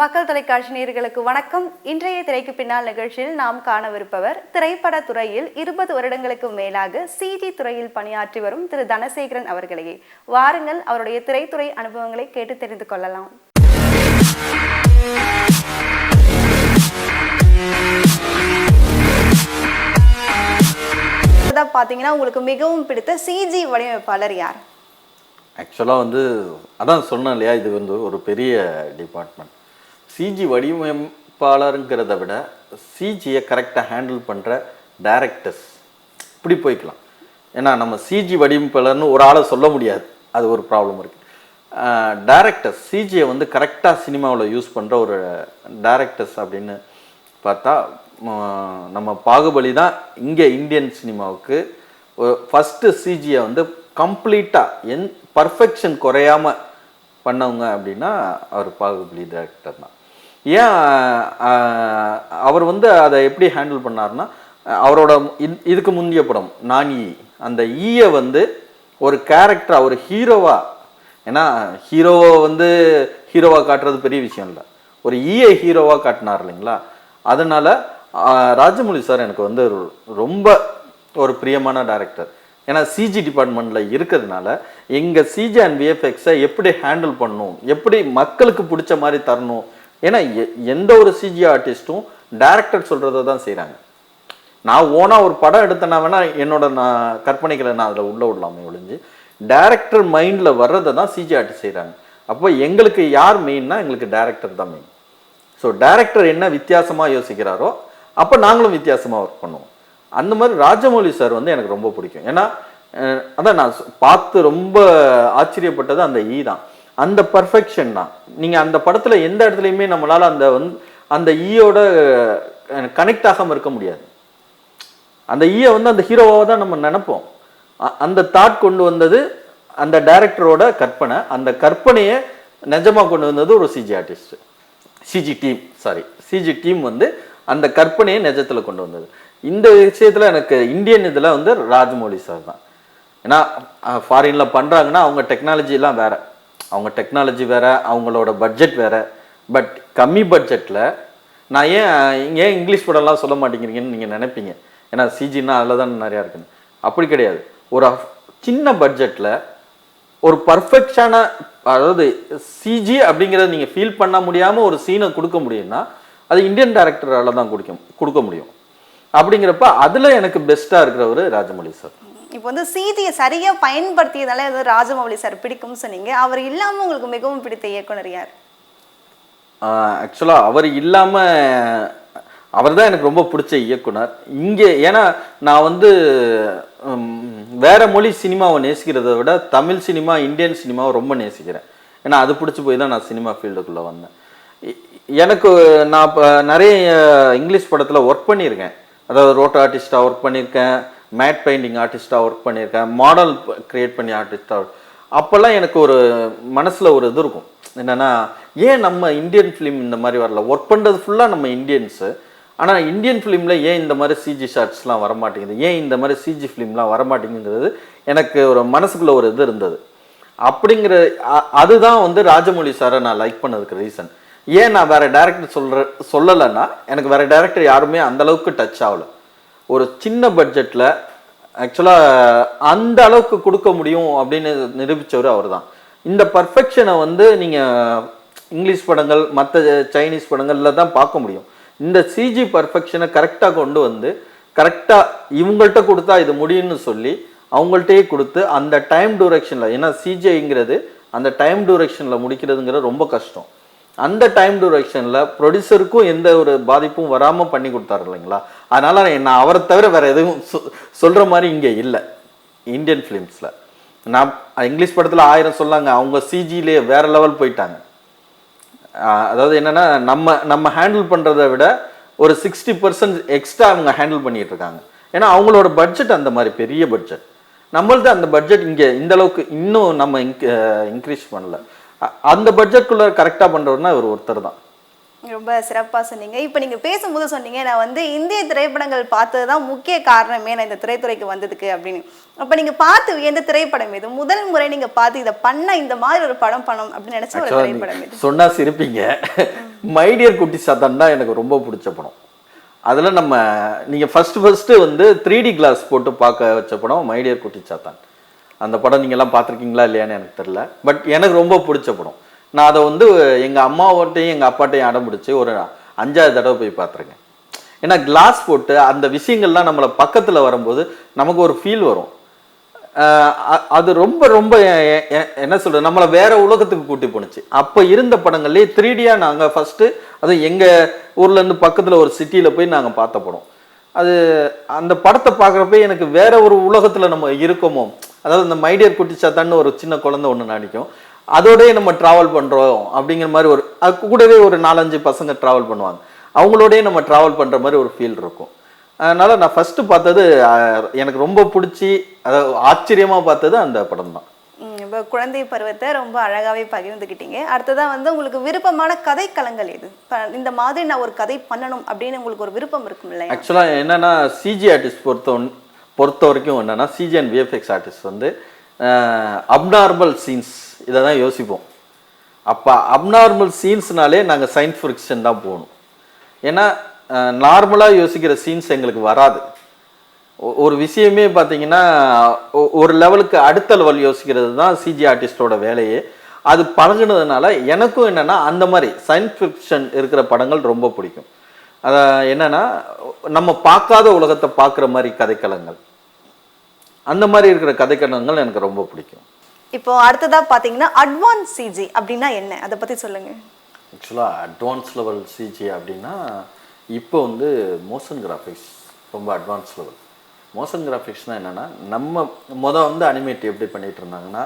மக்கள் தொலைக்காட்சி நேர்களுக்கு வணக்கம். இன்றைய திரைக்கு பின்னால் நிகழ்ச்சியில் நாம் காணவிருப்பவர் திரைப்பட துறையில் இருபது வருடங்களுக்கு மேலாக சிஜி துறையில் பணியாற்றி வரும் திரு. தனசேகரன் அவர்களையே. வாருங்கள் அவருடைய திரைத்துறை அனுபவங்களை கேட்டு தெரிந்து கொள்ளலாம். அடுத்ததா பாத்தீங்கன்னா உங்களுக்கு மிகவும் பிடித்த சிஜி வடிவமைப்பாளர் யார்? ஆக்சுவலாக வந்து அதான் சொன்னேன் இல்லையா இது வந்து ஒரு பெரிய டிபார்ட்மெண்ட் சிஜி வடிவமைப்பாளருங்கிறத விட சிஜியை கரெக்டாக ஹேண்டில் பண்ணுற டேரக்டர்ஸ் இப்படி போய்க்கலாம். ஏன்னா நம்ம சிஜி வடிவமைப்பாளர்னு ஒரு ஆளை சொல்ல முடியாது. அது ஒரு ப்ராப்ளம் இருக்குது டேரக்டர்ஸ் சிஜியை வந்து கரெக்டாக சினிமாவில் யூஸ் பண்ணுற ஒரு டேரக்டர்ஸ் அப்படின்னு பார்த்தா நம்ம பாகுபலி தான் இங்கே இந்தியன் சினிமாவுக்கு ஃபஸ்ட்டு சிஜியை வந்து கம்ப்ளீட்டாக என் பர்ஃபெக்ஷன் குறையாம பண்ணவங்க அப்படின்னா அவர் பாகுபலி டேரக்டர் தான். ஏன் அவர் வந்து அதை எப்படி ஹேண்டில் பண்ணார்னா அவரோட இதுக்கு முந்தைய படம் நான் ஈ அந்த ஈயை வந்து ஒரு கேரக்டராக அவர் ஹீரோவாக ஏன்னா ஹீரோவை வந்து ஹீரோவாக காட்டுறது பெரிய விஷயம் இல்லை. ஒரு ஈயை ஹீரோவாக காட்டினார் இல்லைங்களா? அதனால் ராஜமௌழி சார் எனக்கு வந்து ரொம்ப ஒரு பிரியமான டேரக்டர் ஏன்னா சிஜி டிபார்ட்மெண்ட்டில் இருக்கிறதுனால எங்கள் சிஜி அண்ட் விஎஃப்எக்ஸை எப்படி ஹேண்டில் பண்ணணும் எப்படி மக்களுக்கு பிடிச்ச மாதிரி தரணும் ஏன்னா எ- எந்த ஒரு சிஜி ஆர்டிஸ்ட்டும் டேரக்டர் சொல்கிறத தான் செய்கிறாங்க நான் ஓனாக ஒரு படம் எடுத்தேன்னா வேணால் என்னோட நான் கற்பனைகளை நான் அதில் உள்ளே விடலாமே ஒழிஞ்சு டேரக்டர் மைண்டில் வர்றதை தான் சிஜி ஆர்டிஸ்ட் செய்கிறாங்க அப்போ எங்களுக்கு யார் மெயின்னா எங்களுக்கு டேரக்டர் தான் மெயின் ஸோ டேரக்டர் என்ன வித்தியாசமாக யோசிக்கிறாரோ அப்போ நாங்களும் வித்தியாசமாக ஒர்க் பண்ணுவோம். அந்த மாதிரி ராஜமௌலி சார் வந்து எனக்கு ரொம்ப பிடிக்கும். ஏன்னா அதான் நான் பார்த்து ரொம்ப ஆச்சரியப்பட்டது அந்த ஈ தான். அந்த பர்ஃபெக்ஷன் தான். நீங்கள் அந்த படத்தில் எந்த இடத்துலையுமே நம்மளால் அந்த வந்து அந்த ஈயோட கனெக்ட் ஆகாமல் இருக்க முடியாது. அந்த ஈயை வந்து அந்த ஹீரோவாக தான் நம்ம நினைப்போம். அ- அந்த தாட் கொண்டு வந்தது அந்த டைரக்டரோட கற்பனை அந்த கற்பனையை நிஜமாக கொண்டு வந்தது ஒரு CG artist CG team sorry CG team வந்து அந்த கற்பனையை நிஜத்தில் கொண்டு வந்தது. இந்த விஷயத்தில் எனக்கு இந்தியன் இதில் வந்து ராஜ்மௌலி சார் தான். ஏன்னா ஃபாரினில் பண்ணுறாங்கன்னா அவங்க டெக்னாலஜிலாம் வேறு. அவங்க டெக்னாலஜி வேறு அவங்களோட பட்ஜெட் வேறு. பட் கம்மி பட்ஜெட்டில் நான் ஏன் ஏன் இங்கிலீஷ் படம்லாம் சொல்ல மாட்டேங்கிறீங்கன்னு நீங்கள் நினைப்பீங்க. ஏன்னா சிஜின்னா அதில் தான் நிறையா இருக்குன்னு. அப்படி கிடையாது. ஒரு சின்ன பட்ஜெட்டில் ஒரு பர்ஃபெக்டான அதாவது சிஜி அப்படிங்கிறத நீங்கள் ஃபீல் பண்ண முடியாமல் ஒரு சீனை கொடுக்க முடியும்னா அது இந்தியன் டேரக்டரால் தான் கொடுக்க கொடுக்க முடியும். அப்படிங்கிறப்ப அதில் எனக்கு பெஸ்ட்டாக இருக்கிறவர் ராஜமௌழி சார் இப்போ வந்து சீதியை சரியாக பயன்படுத்தியதால அது ராஜமௌலி சார் பிடிக்கும்னு சொன்னீங்க. அவர் இல்லாமல் உங்களுக்கு மிகவும் பிடித்த இயக்குனர் யார்? ஆக்சுவலாக அவர் இல்லாமல் அவர் தான் எனக்கு ரொம்ப பிடிச்ச இயக்குனர். இங்கே ஏன்னா நான் வந்து வேற மொழி சினிமாவை நேசிக்கிறதை விட தமிழ் சினிமா இந்தியன் சினிமாவை ரொம்ப நேசிக்கிறேன். ஏன்னா அது பிடிச்சி போய் தான் நான் சினிமா ஃபீல்டுக்குள்ளே வந்தேன். எனக்கு நான் இப்போ நிறைய இங்கிலீஷ் படத்தில் ஒர்க் பண்ணியிருக்கேன். அதாவது ரோட்டோ ஆர்டிஸ்டாக ஒர்க் பண்ணியிருக்கேன். மேட் பெயிண்டிங் ஆர்டிஸ்டாக ஒர்க் பண்ணியிருக்கேன். மாடல் க்ரியேட் பண்ணி ஆர்டிஸ்டாக அப்போல்லாம் எனக்கு ஒரு மனசில் ஒரு இது இருக்கும். என்னென்னா ஏன் நம்ம இந்தியன் ஃபிலிம் இந்த மாதிரி வரல? ஒர்க் பண்ணுறது ஃபுல்லாக நம்ம இந்தியன்ஸு ஆனால் இந்தியன் ஃபிலிமில் ஏன் இந்த மாதிரி சிஜி ஷார்ட்ஸ்லாம் வரமாட்டேங்குது? ஏன் இந்த மாதிரி சிஜி ஃபிலிம்லாம் வரமாட்டேங்குங்கிறது எனக்கு ஒரு மனசுக்குள்ளே ஒரு இது இருந்தது. அப்படிங்கிற அதுதான் வந்து ராஜமௌழி சாரை நான் லைக் பண்ணதுக்கு ரீசன் ஏன் நான் வேறு டேரக்டர் சொல்கிற சொல்லலைன்னா எனக்கு வேறு டேரக்டர் யாருமே அந்த அளவுக்கு டச் ஆகலை. ஒரு சின்ன பட்ஜெட்டில் ஆக்சுவலாக அந்த அளவுக்கு கொடுக்க முடியும் அப்படின்னு நிரூபித்தவர் அவர் தான் இந்த பர்ஃபெக்ஷனை வந்து நீங்கள் இங்கிலீஷ் படங்கள் மற்ற சைனீஸ் படங்களில் தான் பார்க்க முடியும். இந்த சிஜி பர்ஃபெக்ஷனை கரெக்டாக கொண்டு வந்து கரெக்டாக இவங்கள்ட்ட கொடுத்தா இது முடியும்னு சொல்லி அவங்கள்ட்டயே கொடுத்து அந்த டைம் டூரெக்ஷனில் ஏன்னா சிஜிஐங்கிறது அந்த டைம் டூரேஷனில் முடிக்கிறதுங்கிறது ரொம்ப கஷ்டம். அந்த டைம் டூரேஷனில் ப்ரொடியூசருக்கும் எந்த ஒரு பாதிப்பும் வராமல் பண்ணி கொடுத்தாரு இல்லைங்களா? அதனால் நான் அவரை தவிர வேறு எதுவும் சொ- சொல்கிற மாதிரி இங்கே இல்லை. இந்தியன் ஃபிலிம்ஸில் நான் இங்கிலீஷ் படத்தில் ஆயிரம் சொல்லாங்க. அவங்க சிஜிலே வேறு லெவல் போயிட்டாங்க. அதாவது என்னென்னா நம்ம நம்ம ஹேண்டில் பண்ணுறத விட ஒரு சிக்ஸ்டி பர்சன்ட் எக்ஸ்ட்ரா அவங்க ஹேண்டில் பண்ணிட்டு இருக்காங்க. ஏன்னா அவங்களோட பட்ஜெட் அந்த மாதிரி பெரிய பட்ஜெட் நம்மளது அந்த பட்ஜெட் இங்கே இந்த அளவுக்கு இன்னும் நம்ம இன்க்ரீஸ் பண்ணல. அந்த பட்ஜெட்குள்ள கரெக்டாக பண்றவர்னா இவர் ஒருத்தர் தான். ரொம்ப சிறப்பாக சொன்னீங்க. இப்போ நீங்கள் பேசும்போது சொன்னீங்க நான் வந்து இந்திய திரைப்படங்கள் பார்த்தது தான் முக்கிய காரணமே நான் இந்த திரைத்துறைக்கு வந்ததுக்கு அப்படின்னு. அப்போ நீங்கள் பார்த்து எந்த திரைப்படம் இது முதல் முறை நீங்கள் பார்த்து இதை பண்ண இந்த மாதிரி ஒரு படம் பண்ணணும் அப்படின்னு நினச்ச ஒரு திரைப்படம் இது சொன்னா சிரிப்பீங்க. மைடியர் குட்டி சாத்தான் தான் எனக்கு ரொம்ப பிடிச்ச படம். அதில் நம்ம நீங்கள் ஃபர்ஸ்ட் ஃபர்ஸ்ட்டு வந்து த்ரீ டி கிளாஸ் போட்டு பார்க்க வச்ச படம் மைடியர் குட்டி சாத்தான் அந்த படம் நீங்கள்லாம் பார்த்துருக்கீங்களா இல்லையான்னு எனக்கு தெரில பட் எனக்கு ரொம்ப பிடிச்ச படம். நான் அதை வந்து எங்கள் அம்மாவோட்டையும் எங்கள் அப்பாட்டையும் அடம் பிடிச்சி ஒரு அஞ்சாவது தடவை போய் பார்த்துருக்கேன். ஏன்னா கிளாஸ் போட்டு அந்த விஷயங்கள்லாம் நம்மளை பக்கத்தில் வரும்போது நமக்கு ஒரு ஃபீல் வரும். அது ரொம்ப ரொம்ப என்ன சொல்கிறது நம்மளை வேற உலகத்துக்கு கூட்டி போணுச்சு. அப்போ இருந்த படங்கள்லேயே த்ரீடியாக நாங்கள் ஃபஸ்ட்டு அது எங்கள் ஊர்லேருந்து பக்கத்தில் ஒரு சிட்டியில் போய் நாங்கள் பார்த்த படம். அது அந்த படத்தை பார்க்குறப்ப எனக்கு வேற ஒரு உலகத்தில் நம்ம இருக்கோமோ அதாவது இந்த மைடியர் குட்டிச்சாத்தான்னு ஒரு சின்ன குழந்தை ஒன்று நடிக்கும். அதோடய நம்ம டிராவல் பண்றோம் அப்படிங்கிற மாதிரி ஒரு அது கூடவே ஒரு நாலஞ்சு பசங்க டிராவல் பண்ணுவாங்க. அவங்களோடய நம்ம டிராவல் பண்ற மாதிரி ஒரு ஃபீல் இருக்கும். அதனால நான் ஃபர்ஸ்ட் பார்த்தது எனக்கு ரொம்ப பிடிச்சி அதாவது ஆச்சரியமா பார்த்தது அந்த படம் தான். இப்போ குழந்தை பருவத்தை ரொம்ப அழகாவே பகிர்ந்துக்கிட்டீங்க அடுத்ததா வந்து உங்களுக்கு விருப்பமான கதைக்களங்கள் எது? இப்ப இந்த மாதிரி நான் ஒரு கதை பண்ணணும் அப்படின்னு உங்களுக்கு ஒரு விருப்பம் இருக்கும் இல்லையா? ஆக்சுவலாக என்னன்னா சிஜி ஆர்டிஸ்ட் பொறுத்த பொறுத்த வரைக்கும் என்னென்னா சிஜி அண்ட் விஎஃப்எக்ஸ் ஆர்டிஸ்ட் வந்து அப்நார்மல் சீன்ஸ் இதை தான் யோசிப்போம். அப்போ அப்நார்மல் சீன்ஸ்னாலே நாங்கள் சயின்ஸ் ஃபிக்ஷன் தான் போகணும். ஏன்னா நார்மலாக யோசிக்கிற சீன்ஸ் எங்களுக்கு வராது. ஒ- ஒரு விஷயமே பார்த்தீங்கன்னா ஒரு லெவலுக்கு அடுத்த லெவல் யோசிக்கிறது தான் சிஜி ஆர்டிஸ்டோட வேலையே. அது பழகினதுனால எனக்கும் என்னென்னா அந்த மாதிரி சயின்ஸ் ஃபிக்ஷன் இருக்கிற படங்கள் ரொம்ப பிடிக்கும். அதை என்னென்னா நம்ம பார்க்காத உலகத்தை பார்க்குற மாதிரி கதைக்களங்கள். அந்த மாதிரி இருக்கிற கதைக்களங்கள் எனக்கு ரொம்ப பிடிக்கும். இப்போ அடுத்ததா பாத்தீங்கன்னா அட்வான்ஸ் சிஜி அப்படின்னா என்ன? அதை பத்தி சொல்லுங்க. ஆக்சுவலாக அட்வான்ஸ் லெவல் சிஜி அப்படின்னா இப்போ வந்து மோஷன் கிராஃபிக்ஸ் ரொம்ப அட்வான்ஸ் லெவல் மோஷன் கிராஃபிக்ஸ்னால் என்னென்னா நம்ம முத வந்து அனிமேட் எப்படி பண்ணிட்டு இருந்தாங்கன்னா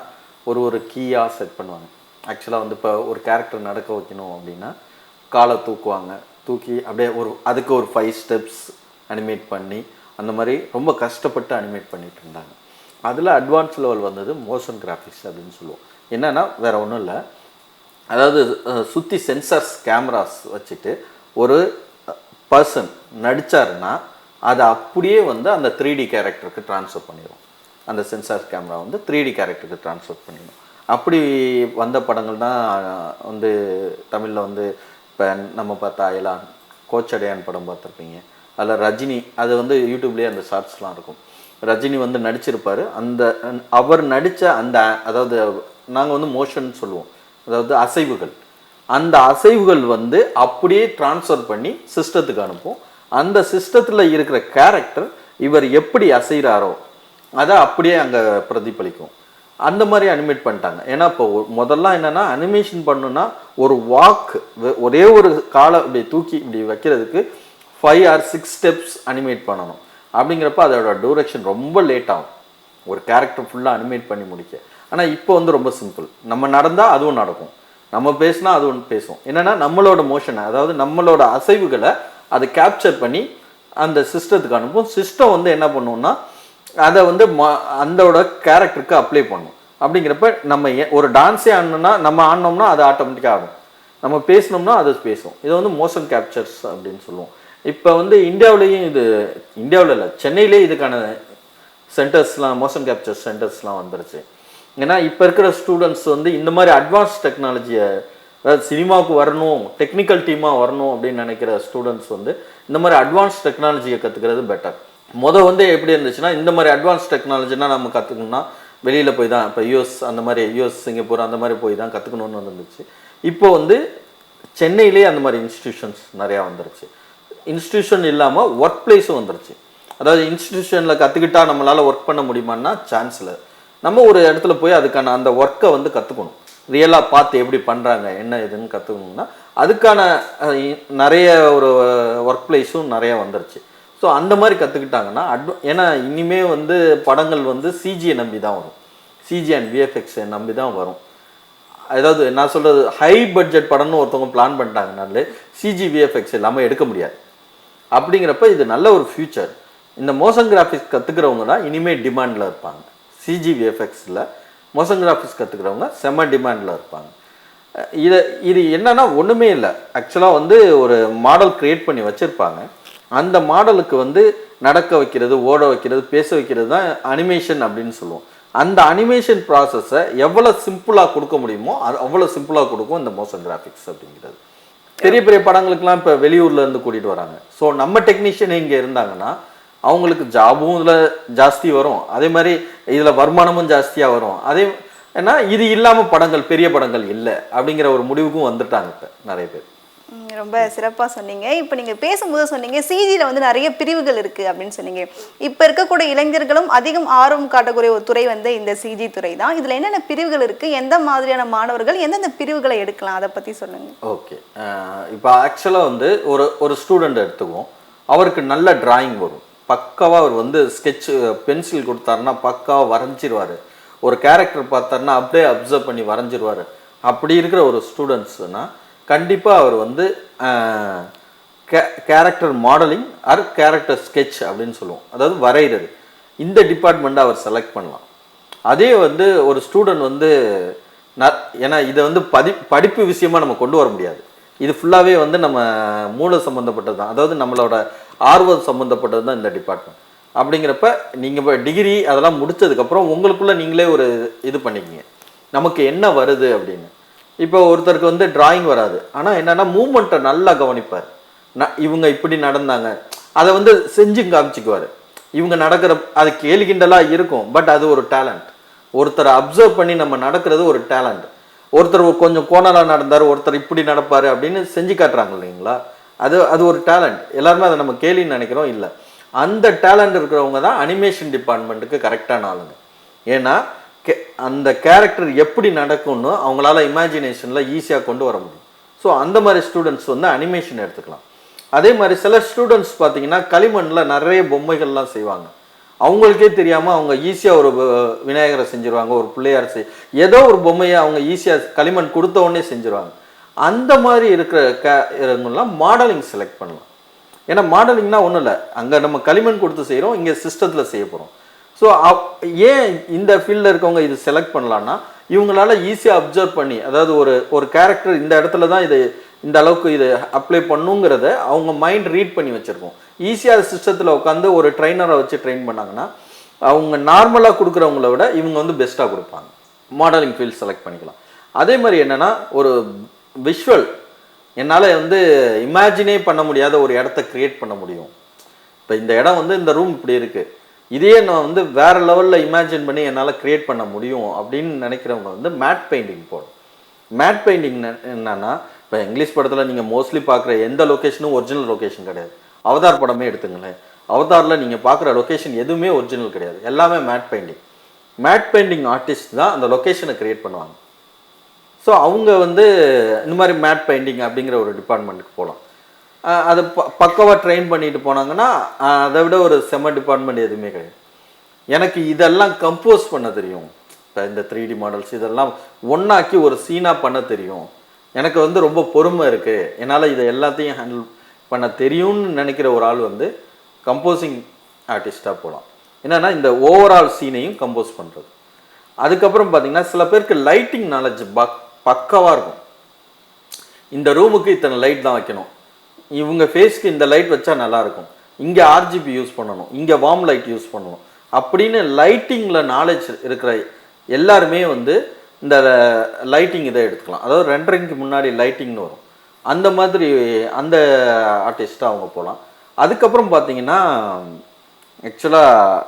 ஒரு ஒரு கீயாக செட் பண்ணுவாங்க. ஆக்சுவலாக வந்து இப்போ ஒரு கேரக்டர் நடக்க வைக்கணும் அப்படின்னா காலை தூக்குவாங்க. தூக்கி அப்படியே ஒரு அதுக்கு ஒரு ஃபைவ் ஸ்டெப்ஸ் அனிமேட் பண்ணி அந்த மாதிரி ரொம்ப கஷ்டப்பட்டு அனிமேட் பண்ணிட்டு இருந்தாங்க. அதில் அட்வான்ஸ் லெவல் வந்தது மோஷன் கிராஃபிக்ஸ் அப்படின்னு சொல்லுவோம். என்னென்னா வேறு ஒன்றும் இல்லை. அதாவது சுற்றி சென்சார்ஸ் கேமராஸ் வச்சுட்டு ஒரு பர்சன் நடித்தாருன்னா அதை அப்படியே வந்து அந்த த்ரீ டி கேரக்டருக்கு ட்ரான்ஸ்ஃபர் பண்ணிடும் அந்த சென்சார் கேமரா வந்து த்ரீ டி கேரக்டருக்கு ட்ரான்ஸ்ஃபர் பண்ணிடும் அப்படி வந்த படங்கள் தான் வந்து தமிழில் வந்து இப்போ நம்ம பார்த்தா அயலான் கோச்சடையான் படம் பார்த்துருப்பீங்க. அதில் ரஜினி அது வந்து யூடியூப்லேயே அந்த ஷார்ட்ஸ்லாம் இருக்கும். ரஜினி வந்து நடிச்சிருப்பார். அந்த அவர் நடித்த அந்த அதாவது நாங்கள் வந்து மோஷன் சொல்லுவோம். அதாவது அசைவுகள். அந்த அசைவுகள் வந்து அப்படியே ட்ரான்ஸ்ஃபர் பண்ணி சிஸ்டத்துக்கு அனுப்பும் அந்த சிஸ்டத்தில் இருக்கிற கேரக்டர் இவர் எப்படி அசைகிறாரோ அதை அப்படியே அங்கே பிரதிபலிக்கும். அந்த மாதிரி அனிமேட் பண்ணிட்டாங்க. ஏன்னா இப்போ முதல்லாம் முதல்ல அனிமேஷன் பண்ணுன்னா ஒரு வாக்கு ஒரே ஒரு காலை இப்படி தூக்கி இப்படி வைக்கிறதுக்கு five or six steps animate பண்ணணும். அப்படிங்கிறப்ப அதோட டூரேஷன் ரொம்ப லேட் ஆகும். ஒரு கேரக்டர் ஃபுல்லாக அனிமேட் பண்ணி முடிக்க. ஆனால் இப்போ வந்து ரொம்ப சிம்பிள் நம்ம நடந்தால் அதுவும் நடக்கும். நம்ம பேசினா அதுவும் பேசும். என்னென்னா நம்மளோட மோஷனை அதாவது நம்மளோட அசைவுகளை அதை கேப்சர் பண்ணி அந்த சிஸ்டத்துக்கு அனுப்பும். சிஸ்டம் வந்து என்ன பண்ணுவோம்னா அதை வந்து ம- அந்தோட கேரக்டருக்கு அப்ளை பண்ணும். அப்படிங்கிறப்ப நம்ம ஒரு டான்ஸே ஆடணும்னா நம்ம ஆடினோம்னா அது ஆட்டோமேட்டிக்காக ஆகும். நம்ம பேசினோம்னா அது பேசும். இதை வந்து மோஷன் கேப்சர்ஸ் அப்படின்னு சொல்லுவோம். இப்போ வந்து இந்தியாவிலேயும் இது இந்தியாவில் இல்லை சென்னையிலே இதுக்கான சென்டர்ஸ்லாம் மோஷன் கேப்சர் சென்டர்ஸ்லாம் வந்துருச்சு. ஏன்னா இப்போ இருக்கிற ஸ்டூடெண்ட்ஸ் வந்து இந்த மாதிரி அட்வான்ஸ் டெக்னாலஜியை அதாவது சினிமாவுக்கு வரணும் டெக்னிக்கல் டீமாக வரணும் அப்படின்னு நினைக்கிற ஸ்டூடெண்ட்ஸ் வந்து இந்த மாதிரி அட்வான்ஸ் டெக்னாலஜியை கற்றுக்கிறது பெட்டர் முத வந்து எப்படி இருந்துச்சுன்னா இந்த மாதிரி அட்வான்ஸ் டெக்னாலஜினா நம்ம கற்றுக்கணும்னா வெளியில் போய் தான் இப்போ யூஎஸ் அந்த மாதிரி யூஎஸ் சிங்கப்பூர் அந்த மாதிரி போய் தான் கற்றுக்கணும்னு வந்துருந்துச்சு. இப்போ வந்து சென்னையிலே அந்த மாதிரி இன்ஸ்டிடியூஷன்ஸ் நிறையா வந்துருச்சு. இன்ஸ்டியூஷன் இல்லாமல் ஒர்க் பிளேஸும் வந்துருச்சு. அதாவது இன்ஸ்டியூஷனில் கற்றுக்கிட்டா நம்மளால் ஒர்க் பண்ண முடியுமான்னா சான்ஸ் இல்லை. நம்ம ஒரு இடத்துல போய் அதுக்கான அந்த ஒர்க்கை வந்து கற்றுக்கணும் ரியலாக பார்த்து எப்படி பண்ணுறாங்க என்ன இதுன்னு கற்றுக்கணும்னா அதுக்கான நிறைய ஒரு ஒர்க் பிளேஸும் நிறைய வந்துருச்சு. ஸோ அந்த மாதிரி கற்றுக்கிட்டாங்கன்னா அட்வ ஏன்னா இனிமேல் வந்து படங்கள் வந்து சிஜியை நம்பி தான் வரும். சிஜி அண்ட் விஎஃப்எக்ஸை நம்பி தான் வரும். அதாவது நான் சொல்கிறது ஹை பட்ஜெட் படம்னு ஒருத்தவங்க பிளான் பண்ணிட்டாங்கனாலே சிஜி விஎஃப்எக்ஸ் இல்லாமல் எடுக்க முடியாது. அப்படிங்கிறப்ப இது நல்ல ஒரு ஃபியூச்சர் இந்த மோஷன் கிராஃபிக்ஸ் கற்றுக்கிறவங்க தான் இனிமேல் டிமாண்டில் இருப்பாங்க. சிஜிவிஎஃப்எக்ஸில் மோஷன் கிராஃபிக்ஸ் கற்றுக்கிறவங்க செம்ம டிமாண்டில் இருப்பாங்க. இதை இது இது என்னன்னா ஒன்றுமே இல்லை. ஆக்சுவலாக வந்து ஒரு மாடல் கிரியேட் பண்ணி வச்சுருப்பாங்க. அந்த மாடலுக்கு வந்து நடக்க வைக்கிறது ஓட வைக்கிறது பேச வைக்கிறது தான் அனிமேஷன் அப்படின்னு சொல்லுவோம். அந்த அனிமேஷன் ப்ராசஸை எவ்வளோ சிம்பிளாக கொடுக்க முடியுமோ அது அவ்வளோ சிம்பிளாக கொடுக்கும் இந்த மோஷன் கிராஃபிக்ஸ் அப்படிங்கிறது. பெரிய பெரிய படங்களுக்கெல்லாம் இப்போ வெளியூர்ல இருந்து கூட்டிட்டு வராங்க. ஸோ நம்ம டெக்னீஷியன் இங்கே இருந்தாங்கன்னா அவங்களுக்கு ஜாபும் இதில் ஜாஸ்தி வரும். அதே மாதிரி இதில் வருமானமும் ஜாஸ்தியாக வரும். அதே ஏன்னா இது இல்லாமல் படங்கள் பெரிய படங்கள் இல்லை அப்படிங்கிற ஒரு முடிவுக்கும் வந்துட்டாங்க இப்போ நிறைய பேர். ரொம்ப சிறப்பாக சொன்னீங்க. இப்போ நீங்கள் பேசும்போது சொன்னீங்க சிஜியில் வந்து நிறைய பிரிவுகள் இருக்குது அப்படின்னு சொன்னீங்க. இப்போ இருக்கக்கூடிய இளைஞர்களும் அதிகம் ஆர்வம் காட்டக்கூடிய ஒரு துறை வந்து இந்த சிஜி துறை தான். இதில் என்னென்ன பிரிவுகள் இருக்குது எந்த மாதிரியான மாணவர்கள் எந்தெந்த பிரிவுகளை எடுக்கலாம்? அதை பற்றி சொல்லுங்கள் ஓகே. இப்போ ஆக்சுவலாக வந்து ஒரு ஒரு ஸ்டூடெண்ட் எடுத்துக்குவோம். அவருக்கு நல்ல டிராயிங் வரும். பக்காவாக அவர் வந்து ஸ்கெட்ச் பென்சில் கொடுத்தாருன்னா பக்காவாக வரைஞ்சிருவார். ஒரு கேரக்டர் பார்த்தாருன்னா அப்படியே அப்சர்வ் பண்ணி வரைஞ்சிருவார். அப்படி இருக்கிற ஒரு ஸ்டூடெண்ட்ஸுன்னா கண்டிப்பாக அவர் வந்து character modelling or character sketch அப்படின்னு சொல்லுவோம். அதாவது வரைகிறது. இந்த டிபார்ட்மெண்ட்டை அவர் செலக்ட் பண்ணலாம். அதே வந்து ஒரு ஸ்டூடெண்ட் வந்து ந- ஏன்னா இதை வந்து பதி படிப்பு விஷயமா நம்ம கொண்டு வர முடியாது. இது ஃபுல்லாகவே வந்து நம்ம மூளை சம்மந்தப்பட்டது தான். அதாவது நம்மளோட ஆர்வம் சம்மந்தப்பட்டது தான் இந்த டிபார்ட்மெண்ட் அப்படிங்கிறப்ப நீங்கள் இப்போ டிகிரி அதெல்லாம் முடித்ததுக்கப்புறம் உங்களுக்குள்ளே நீங்களே ஒரு இது பண்ணிக்கிங்க. நமக்கு என்ன வருது அப்படின்னு. இப்போ ஒருத்தருக்கு வந்து டிராயிங் வராது. ஆனால் என்னென்னா மூமெண்ட்டை நல்லா கவனிப்பார். ந இவங்க இப்படி நடந்தாங்க. அதை வந்து செஞ்சு காமிச்சிக்குவார். இவங்க நடக்கிற அது கேலி கிண்டலாக இருக்கும் பட் அது ஒரு டேலண்ட் ஒருத்தரை அப்சர்வ் பண்ணி நம்ம நடக்கிறது ஒரு டேலண்ட் ஒருத்தர் கொஞ்சம் கோணலாக நடந்தார் ஒருத்தர் இப்படி நடப்பார் அப்படின்னு செஞ்சு காட்டுறாங்க இல்லைங்களா? அது அது ஒரு டேலண்ட் எல்லாருமே அதை நம்ம கேலின்னு நினைக்கிறோம் இல்லை. அந்த டேலண்ட் இருக்கிறவங்க தான் அனிமேஷன் டிபார்ட்மெண்ட்டுக்கு கரெக்டான ஆளுங்க. ஏன்னா கே- அந்த கேரக்டர் எப்படி நடக்கும்னு அவங்களால இமேஜினேஷனில் ஈஸியாக கொண்டு வர முடியும். ஸோ அந்த மாதிரி ஸ்டூடெண்ட்ஸ் வந்து அனிமேஷன் எடுத்துக்கலாம். அதே மாதிரி சில ஸ்டூடெண்ட்ஸ் பார்த்தீங்கன்னா களிமண்ணில் நிறைய பொம்மைகள்லாம் செய்வாங்க. அவங்களுக்கே தெரியாமல் அவங்க ஈஸியாக ஒரு விநாயகரை செஞ்சுருவாங்க ஒரு பிள்ளையார் செய் ஏதோ ஒரு பொம்மையை அவங்க ஈஸியாக களிமண் கொடுத்த உடனே செஞ்சுருவாங்க. அந்த மாதிரி இருக்கிற க இருவங்கெல்லாம் மாடலிங் செலக்ட் பண்ணலாம். ஏன்னா மாடலிங்னா ஒன்றும் இல்லை அங்கே நம்ம களிமண் கொடுத்து செய்கிறோம் இங்கே சிஸ்டத்தில் செய்ய போகிறோம் ஸோ ஏன் இந்த ஃபீல்டில் இருக்கவங்க இது செலக்ட் பண்ணலான்னா இவங்களால ஈஸியாக அப்சர்வ் பண்ணி அதாவது ஒரு ஒரு கேரக்டர் இந்த இடத்துல தான் இது இந்த அளவுக்கு இது அப்ளை பண்ணுங்கிறத அவங்க மைண்ட் ரீட் பண்ணி வச்சுருக்கோம். ஈஸியாக சிஸ்டத்தில் உட்காந்து ஒரு ட்ரைனரை வச்சு ட்ரெயின் பண்ணாங்கன்னா அவங்க நார்மலாக கொடுக்குறவங்கள விட இவங்க வந்து பெஸ்ட்டாக கொடுப்பாங்க. மாடலிங் ஃபீல்ட் செலக்ட் பண்ணிக்கலாம். அதே மாதிரி என்னென்னா ஒரு விஷுவல் என்னால் வந்து இமேஜினே பண்ண முடியாத ஒரு இடத்த க்ரியேட் பண்ண முடியும். இப்போ இந்த இடம் வந்து இந்த ரூம் இப்படி இருக்குது இதையே நான் வந்து வேற லெவலில் இமேஜின் பண்ணி என்னால் கிரியேட் பண்ண முடியும் அப்படின்னு நினைக்கிறவங்க வந்து மேட் பெயிண்டிங் போடும் மேட் பெயிண்டிங் என்னன்னா இப்போ இங்கிலீஷ் படத்தில் நீங்கள் மோஸ்ட்லி பார்க்குற எந்த லொக்கேஷனும் ஒரிஜினல் லொக்கேஷன் கிடையாது. அவதார் படமே எடுத்துங்களேன். அவதாரில் நீங்கள் பார்க்குற லொக்கேஷன் எதுவுமே ஒரிஜினல் கிடையாது. எல்லாமே matte painting matte painting artist தான் அந்த லொக்கேஷனை கிரியேட் பண்ணுவாங்க. ஸோ அவங்க வந்து இந்த மாதிரி மேட் பெயிண்டிங் அப்படிங்கிற ஒரு டிபார்ட்மெண்ட்டுக்கு போகலாம். அதை ப பக்கவாக ட்ரெயின் பண்ணிட்டு போனாங்கன்னா அதை விட ஒரு செம்ம டிபார்ட்மெண்ட் எதுவுமே கிடையாது. எனக்கு இதெல்லாம் கம்போஸ் பண்ண தெரியும். இப்போ இந்த த்ரீ டி மாடல்ஸ் இதெல்லாம் ஒன்றாக்கி ஒரு சீனாக பண்ண தெரியும். எனக்கு வந்து ரொம்ப பொறுமை இருக்குது என்னால் இதை எல்லாத்தையும் ஹேண்டில் பண்ண தெரியும்னு நினைக்கிற ஒரு ஆள் வந்து கம்போசிங் ஆர்டிஸ்டாக போகலாம் என்னென்னா இந்த ஓவரால் சீனையும் கம்போஸ் பண்ணுறது அதுக்கப்புறம் பார்த்தீங்கன்னா சில பேருக்கு லைட்டிங் நாலேஜ் பக் பக்கவாக இருக்கும். இந்த ரூமுக்கு இத்தனை லைட் தான் வைக்கணும். இவங்க ஃபேஸ்க்கு இந்த லைட் வச்சா நல்லா இருக்கும் இங்கே ஆர்ஜிபி யூஸ் பண்ணணும். இங்கே வார்ம் லைட் யூஸ் பண்ணணும். அப்படின்னு லைட்டிங்கில் நாலேஜ் இருக்கிற எல்லாருமே வந்து இந்த லைட்டிங் இதை எடுத்துக்கலாம். அதாவது ரெண்டரைக்கு முன்னாடி லைட்டிங்னு வரும். அந்த மாதிரி அந்த ஆர்டிஸ்ட்டாக அவங்க போகலாம் அதுக்கப்புறம் பார்த்தீங்கன்னா ஆக்சுவலாக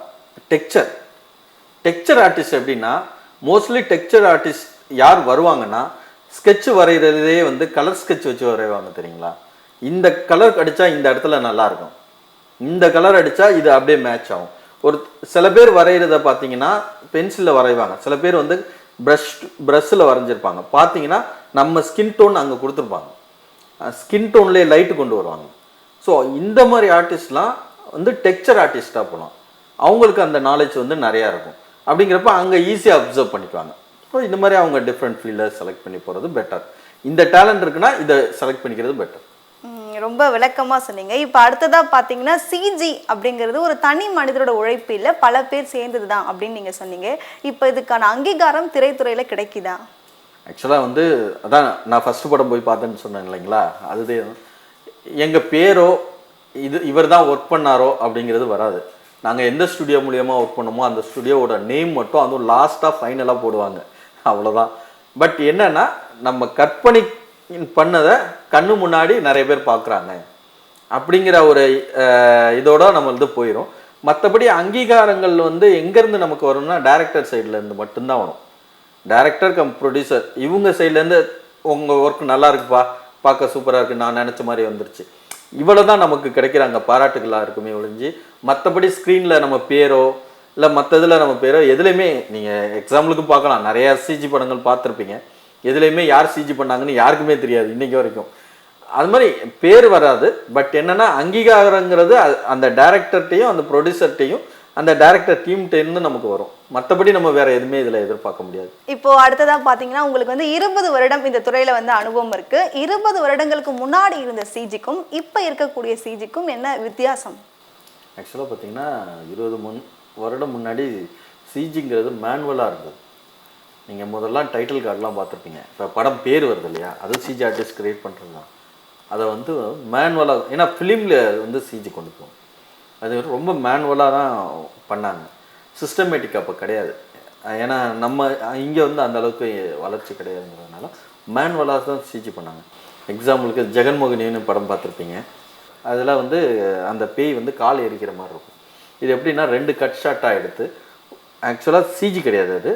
டெக்ஸ்சர் டெக்ஸ்சர் ஆர்டிஸ்ட் எப்படின்னா மோஸ்ட்லி டெக்ஸ்சர் ஆர்டிஸ்ட் யார் வருவாங்கன்னா ஸ்கெட்ச் வரைகிறதே வந்து கலர் ஸ்கெட்ச் வச்சு வரைவாங்க தெரியுங்களா? இந்த கலர் அடித்தா இந்த இடத்துல நல்லா இருக்கும். இந்த கலர் அடித்தா இது அப்படியே மேட்ச் ஆகும். ஒரு சில பேர் வரைகிறத பார்த்தீங்கன்னா பென்சிலில் வரைவாங்க. சில பேர் வந்து ப்ரஷ் ப்ரஷ்ஷில் வரைஞ்சிருப்பாங்க. பார்த்தீங்கன்னா நம்ம ஸ்கின் டோன் அங்கே கொடுத்துருப்பாங்க. ஸ்கின் டோன்லேயே லைட்டு கொண்டு வருவாங்க. ஸோ இந்த மாதிரி ஆர்டிஸ்ட்லாம் வந்து டெக்ஸ்சர் ஆர்டிஸ்ட்டாக போகலாம் அவங்களுக்கு அந்த நாலேஜ் வந்து நிறையா இருக்கும். அப்படிங்கிறப்ப அங்கே ஈஸியாக அப்சர்வ் பண்ணிக்குவாங்க. ஸோ இந்த மாதிரி அவங்க டிஃப்ரெண்ட் ஃபீல்டை செலக்ட் பண்ணி போகிறது பெட்டர் இந்த டேலண்ட் இருக்குன்னா இதை செலக்ட் பண்ணிக்கிறது பெட்டர் நீங்கள் ரொம்ப விளக்கமாக சொன்னீங்க. இப்போ அடுத்ததாக பார்த்தீங்கன்னா சிஜி அப்படிங்கிறது ஒரு தனி மனிதரோட உழைப்பு இல்லை பல பேர் சேர்ந்தது தான் அப்படின்னு நீங்கள் சொன்னீங்க. இப்போ இதுக்கான அங்கீகாரம் திரைத்துறையில் கிடைக்குதா? ஆக்சுவலாக வந்து அதான் நான் ஃபஸ்ட்டு படம் போய் பார்த்தேன்னு சொன்னேன் இல்லைங்களா? அதுதே எங்கள் பேரோ இது இவர் தான் ஒர்க் பண்ணாரோ அப்படிங்கிறது வராது. நாங்கள் எந்த ஸ்டுடியோ மூலியமாக ஒர்க் பண்ணோமோ அந்த ஸ்டுடியோவோட நேம் மட்டும் அதுவும் லாஸ்ட்டாக ஃபைனலாக போடுவாங்க. அவ்வளோதான் பட் என்னன்னா நம்ம கற்பனை பண்ணதை கண்ணு முன்னாடி நிறைய பேர் பார்க்குறாங்க. அப்படிங்கிற ஒரு இதோட நம்ம வந்து போயிடும் மற்றபடி அங்கீகாரங்கள் வந்து எங்கேருந்து நமக்கு வரும்னா டேரக்டர் சைட்லேருந்து மட்டும்தான் வரும். டேரக்டர் கம் ப்ரொடியூசர் இவங்க சைட்லேருந்து உங்கள் ஒர்க் நல்லா இருக்குப்பா பார்க்க சூப்பராக இருக்குது நான் நினச்ச மாதிரி வந்துருச்சு. இவ்வளோ தான் நமக்கு கிடைக்கிற அங்கே பாராட்டுகளாக இருக்குமே ஒழிஞ்சு மற்றபடி ஸ்க்ரீனில் நம்ம பேரோ இல்லை மற்ற இதில் நம்ம பேரோ எதுலேயுமே நீங்கள் எக்ஸாம்பிளுக்கு பார்க்கலாம். நிறையா சிஜி படங்கள் பார்த்துருப்பீங்க. எதுலேயுமே யார் சிஜி பண்ணாங்கன்னு யாருக்குமே தெரியாது இன்னைக்கு வரைக்கும். அது மாதிரி பேர் வராது பட் என்னன்னா அங்கீகாரங்கிறது அந்த டேரக்டர்கிட்டையும் அந்த ப்ரொடியூசர்கிட்டையும் அந்த டேரக்டர் டீம்கிட்டேருந்து நமக்கு வரும். மற்றபடி நம்ம வேற எதுவுமே இதில் எதிர்பார்க்க முடியாது. இப்போ அடுத்ததா பாத்தீங்கன்னா உங்களுக்கு வந்து இருபது வருடம் இந்த துறையில வந்து அனுபவம் இருக்கு. இருபது வருடங்களுக்கு முன்னாடி இருந்த சிஜிக்கும் இப்ப இருக்கக்கூடிய சிஜிக்கும் என்ன வித்தியாசம்? ஆக்சுவலாக பார்த்தீங்கன்னா இருபது முன் வருடம் முன்னாடி சிஜிங்கிறது மேனுவலாக இருந்தது. நீங்கள் முதல்ல டைட்டில் கார்டெலாம் பார்த்துருப்பீங்க. இப்போ படம் பேர் வருது இல்லையா? அது சிஜி ஆர்டிஸ்ட் கிரியேட் பண்ணுறது தான் அதை வந்து மேனுவலாக ஏன்னா ஃபிலிமில் வந்து சிஜி கொண்டு போகும். அது ரொம்ப மேனுவலாக தான் பண்ணாங்க. சிஸ்டமேட்டிக் அப்போ கிடையாது. ஏன்னா நம்ம இங்கே வந்து அந்த அளவுக்கு வளர்ச்சி கிடையாதுங்கிறதுனால மேனுவலாக தான் சிஜி பண்ணாங்க. எக்ஸாம்பிளுக்கு ஜெகன்மோகினின்னு படம் பார்த்துருப்பீங்க. அதில் வந்து அந்த பேய் வந்து கால் எரிக்கிற மாதிரி இருக்கும். இது எப்படின்னா ரெண்டு கட் ஷாட்டாக எடுத்து ஆக்சுவலாக சிஜி கிடையாது அது.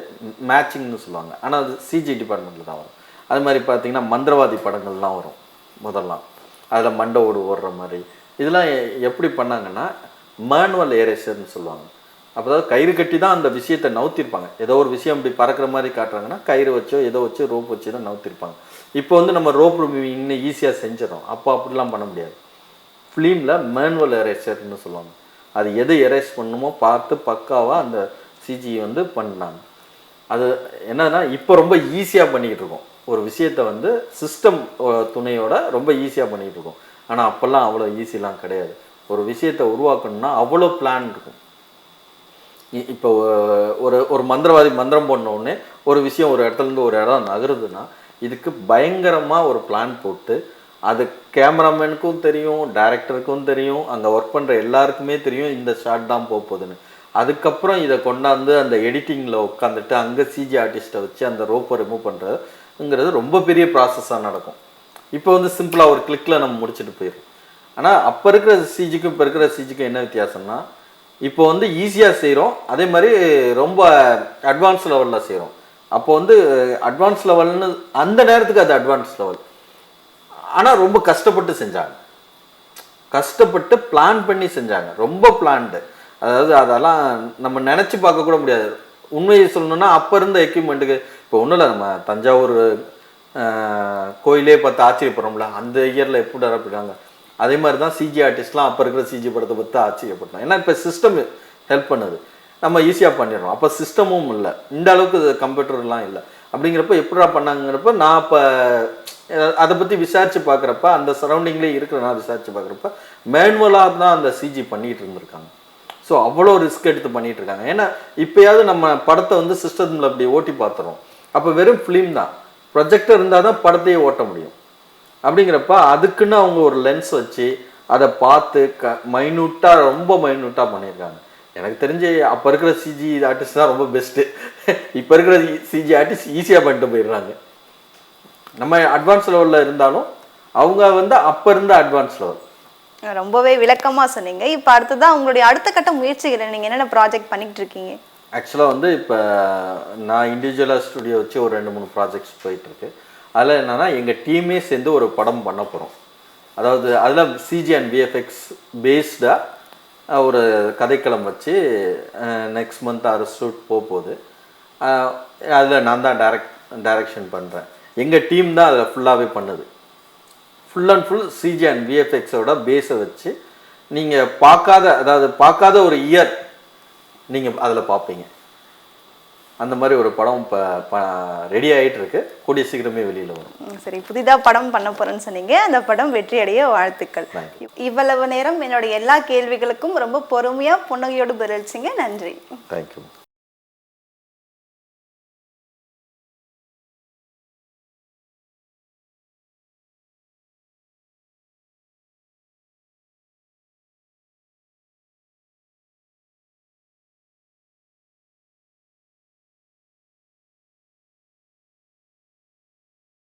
மேட்சிங்னு சொல்லுவாங்க. ஆனால் அது சிஜி டிபார்ட்மெண்ட்டில் தான் வரும். அது மாதிரி பார்த்தீங்கன்னா மந்திரவாதி படங்கள்லாம் வரும் முதல்லாம். அதில் மண்டை ஓடு ஓடுற மாதிரி. இதெல்லாம் எப்படி பண்ணாங்கன்னா மேனுவல் ஏரேசர்னு சொல்லுவாங்க. அப்போ அதாவது கயிறு கட்டி தான் அந்த விஷயத்தை நவுத்திருப்பாங்க. ஏதோ ஒரு விஷயம் இப்படி பறக்கிற மாதிரி காட்டுறாங்கன்னா கயிறு வச்சோ ஏதோ வச்சோ ரோப் வச்சு தான் நவுத்திருப்பாங்க. இப்போ வந்து நம்ம ரோப் இன்னும் ஈஸியாக செஞ்சிடறோம். அப்போ அப்படிலாம் பண்ண முடியாது. ஃபிலிமில் மேனுவல் எரேசர்னு சொல்லுவாங்க. அது எது எரேஸ் பண்ணணுமோ பார்த்து பக்காவாக அந்த சிஜி வந்து பண்ணாங்க. அது என்னன்னா இப்போ ரொம்ப ஈஸியாக பண்ணிக்கிட்டு இருக்கோம். ஒரு விஷயத்தை வந்து சிஸ்டம் துணையோட ரொம்ப ஈஸியாக பண்ணிக்கிட்டு இருக்கோம். ஆனால் அப்போல்லாம் அவ்வளோ ஈஸிலாம் கிடையாது. ஒரு விஷயத்தை உருவாக்கணும்னா அவ்வளோ பிளான் இருக்கும். இ- இப்போ ஒரு ஒரு மந்திரவாதி மந்திரம் போன ஒரு விஷயம் ஒரு இடத்துல இருந்து ஒரு இடம் நகருதுன்னா இதுக்கு பயங்கரமாக ஒரு பிளான் போட்டு அது கேமராமேனுக்கும் தெரியும் டைரக்டருக்கும் தெரியும் அங்கே ஒர்க் பண்ணுற எல்லாருக்குமே தெரியும் இந்த ஷாட் தான் போகுதுன்னு. அதுக்கப்புறம் இதை கொண்டாந்து அந்த எடிட்டிங்கில் உட்காந்துட்டு அங்கே சிஜி ஆர்டிஸ்ட்டை வச்சு அந்த ரோப்பை ரிமூவ் பண்ணுறதுங்கிறது ரொம்ப பெரிய ப்ராசஸாக நடக்கும். இப்போ வந்து சிம்பிளாக ஒரு கிளிக்கில் நம்ம முடிச்சுட்டு போயிடும் ஆனால் அப்போ இருக்கிற சிஜிக்கும் இப்போ இருக்கிற சிஜிக்கும் என்ன வித்தியாசம்னா இப்போ வந்து ஈஸியாக செய்கிறோம் அதே மாதிரி ரொம்ப அட்வான்ஸ் லெவலில் செய்கிறோம் அப்போ வந்து அட்வான்ஸ் லெவல்னு அந்த நேரத்துக்கு அது அட்வான்ஸ் லெவல் ஆனால் ரொம்ப கஷ்டப்பட்டு செஞ்சாங்க. கஷ்டப்பட்டு பிளான் பண்ணி செஞ்சாங்க. ரொம்ப பிளான்டு அதாவது அதெல்லாம் நம்ம நினச்சி பார்க்க கூட முடியாது. உண்மையை சொல்லணும்னா அப்போ இருந்த எக்யூப்மெண்ட்டுக்கு இப்போ ஒன்றும் இல்லை நம்ம தஞ்சாவூர் கோயிலே பார்த்து ஆச்சரியப்படுறோம்ல அந்த இயரில் எப்படி இருக்காங்க அதே மாதிரி தான் சிஜி ஆர்டிஸ்ட்லாம் அப்போ இருக்கிற சிஜி படத்தை பார்த்து ஆச்சரியப்பட்டோம் ஏன்னா இப்போ சிஸ்டம் ஹெல்ப் பண்ணுது. நம்ம ஈஸியாக பண்ணிடுறோம். அப்போ சிஸ்டமும் இல்லை. இந்த அளவுக்கு கம்ப்யூட்டர்லாம் இல்லை. அப்படிங்கிறப்ப எப்படா பண்ணாங்கிறப்ப நான் இப்போ அதை பற்றி விசாரித்து பார்க்குறப்ப அந்த சரௌண்டிங்லேயே இருக்கிற நான் விசாரித்து பார்க்குறப்ப மேனுவலாக தான் அந்த சிஜி பண்ணிகிட்டு இருந்திருக்காங்க. ஸோ அவ்வளோ ரிஸ்க் எடுத்து பண்ணிட்டு இருக்காங்க ஏன்னா இப்போயாவது நம்ம படத்தை வந்து சிஸ்டத்தில் அப்படி ஓட்டி பார்த்துறோம். அப்போ வெறும் ஃபிலிம் தான். ப்ரொஜெக்டர் இருந்தால் தான் படத்தையே ஓட்ட முடியும். அப்படிங்கிறப்ப அதுக்குன்னு அவங்க ஒரு லென்ஸ் வச்சு அதை பார்த்து க மைன்யூட்டாக ரொம்ப மைன்யூட்டாக பண்ணியிருக்காங்க. எனக்கு தெரிஞ்சு அப்போ இருக்கிற சிஜி ஆர்டிஸ்ட் தான் ரொம்ப பெஸ்ட்டு இப்போ இருக்கிற சிஜி ஆர்டிஸ்ட் ஈஸியாக பண்ணிட்டு போயிடுறாங்க. நம்ம அட்வான்ஸ் லெவலில் இருந்தாலும் அவங்க வந்து அப்போ இருந்த அட்வான்ஸ் லெவல் ரொம்பவே விளக்கமாக சொன்னீங்க. இப்போ அடுத்ததான் உங்களுடைய அடுத்த கட்ட முயற்சிகள் நீங்கள் என்னென்ன ப்ராஜெக்ட் பண்ணிட்டு இருக்கீங்க ஆக்சுவலாக வந்து இப்போ நான் இண்டிவிஜுவலாக ஸ்டுடியோ வச்சு ஒரு ரெண்டு மூணு ப்ராஜெக்ட்ஸ் போயிட்டுருக்கு. அதில் என்னென்னா எங்கள் டீமே சேர்ந்து ஒரு படம் பண்ண போகிறோம் அதாவது அதில் சிஜி அண்ட் விஎஃப்எக்ஸ் பேஸ்டாக ஒரு கதைக்களம் வச்சு நெக்ஸ்ட் மந்த் ஆறு ஷூட் போக போகுது. அதில் நான் தான் டைரக்ட் டைரக்ஷன் பண்ணுறேன் எங்கள் டீம் தான் அதில் ஃபுல்லாகவே பண்ணுது. Full and full CG and விஎஃப்எக்ஸோட பேஸை வச்சு நீங்கள் பார்க்காத அதாவது பார்க்காத ஒரு இயர் நீங்கள் அதில் பார்ப்பீங்க. அந்த மாதிரி ஒரு படம் இப்போ ரெடி ஆகிட்டு இருக்கு கூடிய சீக்கிரமே வெளியில் வரும். சரி. புதிதா படம் பண்ண போறேன்னு சொன்னீங்க. அந்த படம் வெற்றியடைய வாழ்த்துக்கள். இவ்வளவு நேரம் என்னோட எல்லா கேள்விகளுக்கும் ரொம்ப பொறுமையா புன்னகையோடு பதிலளிச்சிங்க. நன்றி. தேங்க்யூ